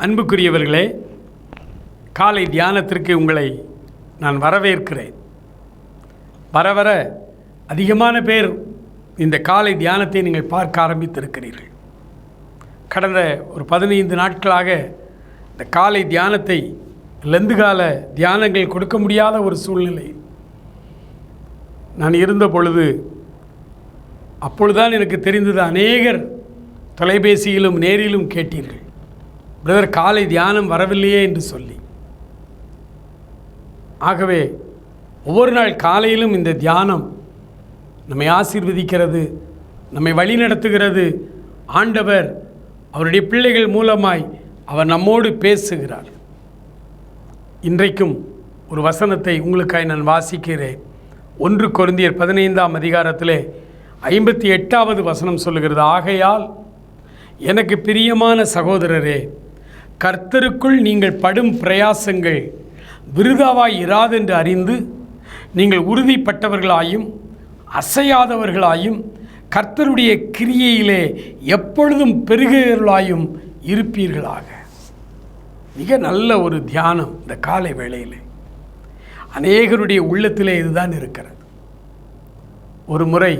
அன்புக்குரியவர்களே காலை தியானத்திற்கு உங்களை நான் வரவேற்கிறேன். வர வர அதிகமான பேர் இந்த காலை தியானத்தை நீங்கள் பார்க்க ஆரம்பித்திருக்கிறீர்கள். கடந்த ஒரு பதினைந்து நாட்களாக இந்த காலை தியானத்தை லெந்து கால தியானங்கள் கொடுக்க முடியாத ஒரு சூழ்நிலை. நான் இருந்த பொழுது அப்பொழுதுதான் எனக்கு தெரிந்தது அநேகர் தொலைபேசியிலும் நேரிலும் கேட்டீர்கள். பிரதர் காலை தியானம் வரவில்லையே என்று சொல்லி. ஆகவே ஒவ்வொரு நாள் காலையிலும் இந்த தியானம் நம்மை ஆசீர்வதிக்கிறது நம்மை வழிநடத்துகிறது ஆண்டவர் அவருடைய பிள்ளைகள் மூலமாய் அவர் நம்மோடு பேசுகிறார். இன்றைக்கும் ஒரு வசனத்தை உங்களுக்காய் நான் வாசிக்கிறேன். ஒன்று கொருந்தியர் பதினைந்தாம் அதிகாரத்திலே ஐம்பத்தி எட்டாவது வசனம் சொல்லுகிறது ஆகையால் எனக்கு பிரியமான சகோதரரே கர்த்தருக்குள் நீங்கள் படும் பிரயாசங்கள் விருதாவாய் இராதென்று அறிந்து நீங்கள் உறுதிப்பட்டவர்களாயும் அசையாதவர்களாயும் கர்த்தருடைய கிரியையிலே எப்பொழுதும் பெருகிறவர்களாயும் இருப்பீர்களாக. மிக நல்ல ஒரு தியானம் இந்த காலை வேளையில். அநேகருடைய உள்ளத்திலே இதுதான் இருக்கிறது. ஒரு முறை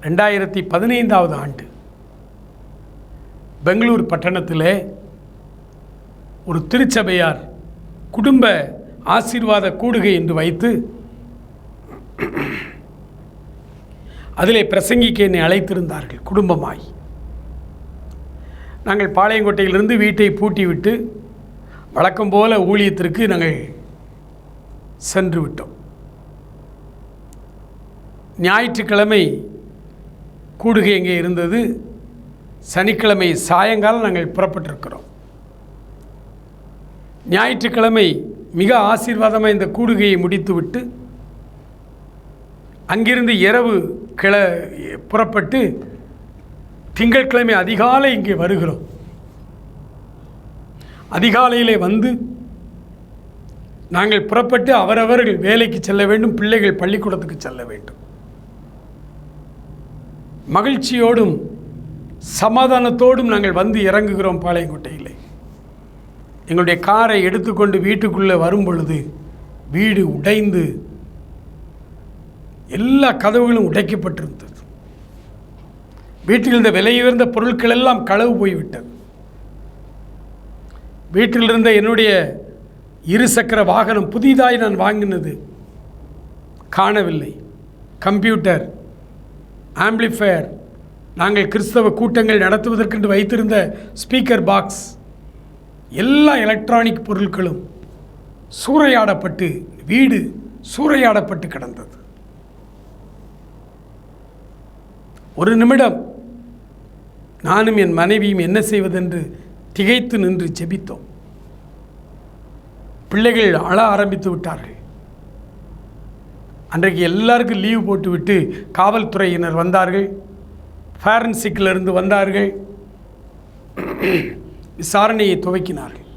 ரெண்டாயிரத்தி பதினைந்தாவது ஆண்டு பெங்களூர் பட்டணத்திலே ஒரு திருச்சபையார் குடும்ப ஆசீர்வாத கூடுகை என்று வைத்து அதிலே பிரசங்கிக்க என்னை அழைத்திருந்தார்கள் குடும்பமாய். நாங்கள் பாளையங்கோட்டையிலிருந்து வீட்டை பூட்டிவிட்டு வழக்கம் போல ஊழியத்திற்கு நாங்கள் சென்று விட்டோம். ஞாயிற்றுக்கிழமை கூடுகை எங்கே இருந்தது? சனிக்கிழமை சாயங்காலம் நாங்கள் புறப்பட்டிருக்கிறோம். ஞாயிற்றுக்கிழமை மிக ஆசீர்வாதமாக இந்த கூடுகையை முடித்துவிட்டு அங்கிருந்து இரவு கிள புறப்பட்டு திங்கட்கிழமை அதிகாலை இங்கே வருகிறோம். அதிகாலையிலே வந்து நாங்கள் புறப்பட்டு அவரவர்கள் வேலைக்கு செல்ல வேண்டும் பிள்ளைகள் பள்ளிக்கூடத்துக்கு செல்ல வேண்டும். மகிழ்ச்சியோடும் சமாதானத்தோடும் நாங்கள் வந்து இறங்குகிறோம் பாளையங்கோட்டையிலே. எங்களுடைய காரை எடுத்துக்கொண்டு வீட்டுக்குள்ளே வரும் பொழுது வீடு உடைந்து எல்லா கதவுகளும் உடைக்கப்பட்டிருந்தது. வீட்டில் இருந்த விலையுயர்ந்த பொருட்கள் எல்லாம் களவு போய்விட்டது. வீட்டில் இருந்த என்னுடைய இருசக்கர வாகனம் புதிதாய் நான் வாங்கினது. காணவில்லை. கம்ப்யூட்டர் ஆம்பிளிஃபயர் நாங்கள் கிறிஸ்தவ கூட்டங்கள் நடத்துவதற்கென்று வைத்திருந்த ஸ்பீக்கர் பாக்ஸ் எல்லா எலக்ட்ரானிக் பொருட்களும் சூறையாடப்பட்டு வீடு சூறையாடப்பட்டு கிடந்தது. ஒரு நிமிடம் நானும் என் மனைவியும் என்ன செய்வதென்று திகைத்து நின்று ஜெபித்தோம். பிள்ளைகள் அழ ஆரம்பித்து விட்டார்கள். அன்றைக்கு எல்லாருக்கும் லீவு போட்டுவிட்டு காவல்துறையினர் வந்தார்கள். ஃபாரன்சிக்கில் இருந்து வந்தார்கள். விசாரணையை துவக்கினார்கள்.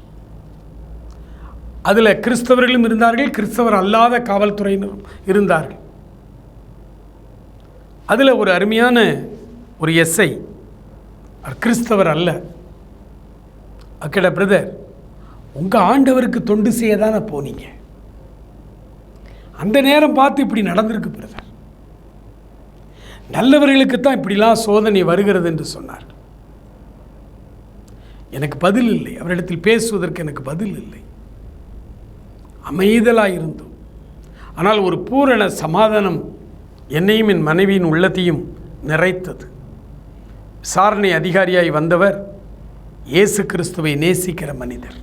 அதில் கிறிஸ்தவர்களும் இருந்தார்கள் கிறிஸ்தவர் அல்லாத காவல்துறையினரும் இருந்தார்கள். அதில் ஒரு அருமையான ஒரு எஸ்ஐ கிறிஸ்தவர் அல்ல. அக்கட பிரதர் உங்கள் ஆண்டவருக்கு தொண்டு செய்ய தானே போனீங்க? அந்த நேரம் பார்த்து இப்படி நடந்திருக்கு பிரதர் நல்லவர்களுக்கு தான் இப்படிலாம் சோதனை வருகிறது என்று சொன்னார். எனக்கு பதில் இல்லை. அவரிடத்தில் பேசுவதற்கு எனக்கு பதில் இல்லை. அமைதலாக இருந்தோம் ஆனால் ஒரு பூரண சமாதானம் என்னையும் என் மனைவியின் உள்ளத்தையும் நிறைத்தது. விசாரணை அதிகாரியாய் வந்தவர் இயேசு கிறிஸ்துவை நேசிக்கிற மனிதர்.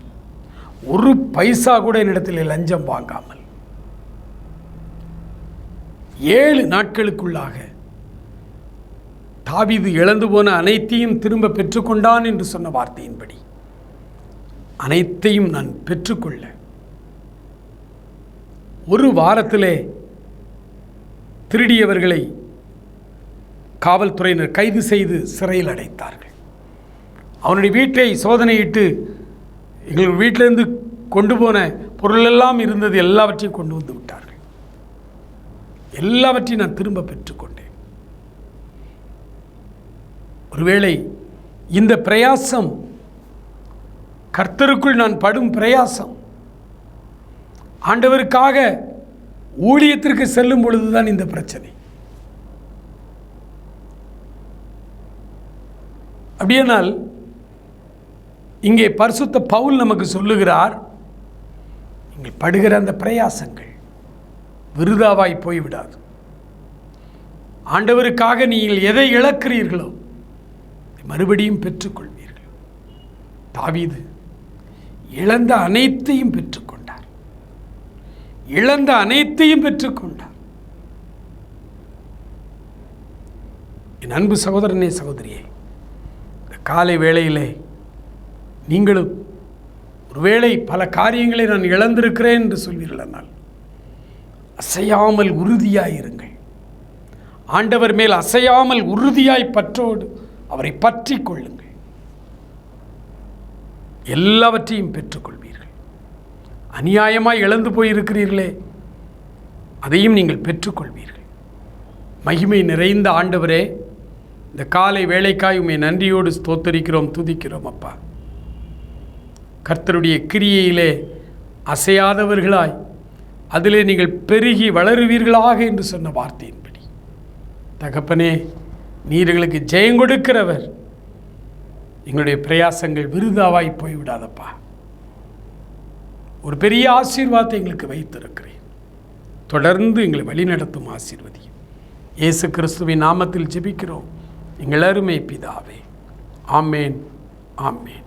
ஒரு பைசா கூட என்னிடத்தில் லஞ்சம் வாங்காமல் ஏழு நாட்களுக்குள்ளாக தாவிது இழந்து போன அனைத்தையும் திரும்ப பெற்றுக்கொண்டான் என்று சொன்ன வார்த்தையின்படி. அனைத்தையும் நான் பெற்றுக்கொள்ள. ஒரு வாரத்திலே திருடியவர்களை காவல்துறையினர் கைது செய்து சிறையில் அடைத்தார்கள். அவனுடைய வீட்டை சோதனையிட்டு எங்கள் வீட்டிலிருந்து கொண்டு போன பொருளெல்லாம் இருந்தது எல்லாவற்றையும் கொண்டு வந்து விட்டார்கள். எல்லாவற்றையும் நான் திரும்ப பெற்றுக்கொண்டேன். ஒருவேளை இந்த பிரயாசம் கர்த்தருக்குள் நான் படும் பிரயாசம் ஆண்டவருக்காக ஊழியத்திற்கு செல்லும் பொழுதுதான் இந்த பிரச்சனை. அப்படியானால் இங்கே பரிசுத்த பவுல் நமக்கு சொல்லுகிறார் நீங்கள் படுகிற அந்த பிரயாசங்கள் விருதாவாய் போய்விடாது. ஆண்டவருக்காக நீங்கள் எதை இழக்கிறீர்களோ மறுபடியும் பெற்றுக்கொள்வீர்கள். தாவீது இழந்த அனைத்தையும் பெற்றுக்கொண்டார். இழந்த அனைத்தையும் பெற்றுக்கொண்டார். என் அன்பு சகோதரனே சகோதரியே இந்த காலை வேளையிலே நீங்களும் ஒருவேளை பல காரியங்களை நான் இழந்திருக்கிறேன் என்று சொல்வீர்களானால் அசையாமல் உறுதியாயிருங்கள். ஆண்டவர் மேல் அசையாமல் உறுதியாய் பற்றோடு அவரை பற்றி கொள்ளுங்கள். எல்லாவற்றையும் பெற்றுக்கொள்வீர்கள். அநியாயமாய் இழந்து போயிருக்கிறீர்களே அதையும் நீங்கள் பெற்றுக்கொள்வீர்கள். மகிமை நிறைந்த ஆண்டவரே இந்த காலை வேலைக்காய் உண்மை நன்றியோடு ஸ்தோத்தரிக்கிறோம் துதிக்கிறோம் அப்பா. கர்த்தருடைய கிரியையிலே அசையாதவர்களாய் அதிலே நீங்கள் பெருகி வளருவீர்களாக என்று சொன்ன வார்த்தையின்படி. தகப்பனே நீர்களுக்கு எங்களுக்கு ஜெயம் கொடுக்கிறவர். எங்களுடைய பிரயாசங்கள் விருதாவாய் போய்விடாதப்பா. ஒரு பெரிய ஆசீர்வாதத்தை எங்களுக்கு வைத்திருக்கிறேன். தொடர்ந்து எங்களை வழிநடத்தும் ஆசீர்வதி இயேசு கிறிஸ்துவின் நாமத்தில் ஜெபிக்கிறோம். எங்கள் அருமை பிதாவே. ஆமேன். ஆமேன்.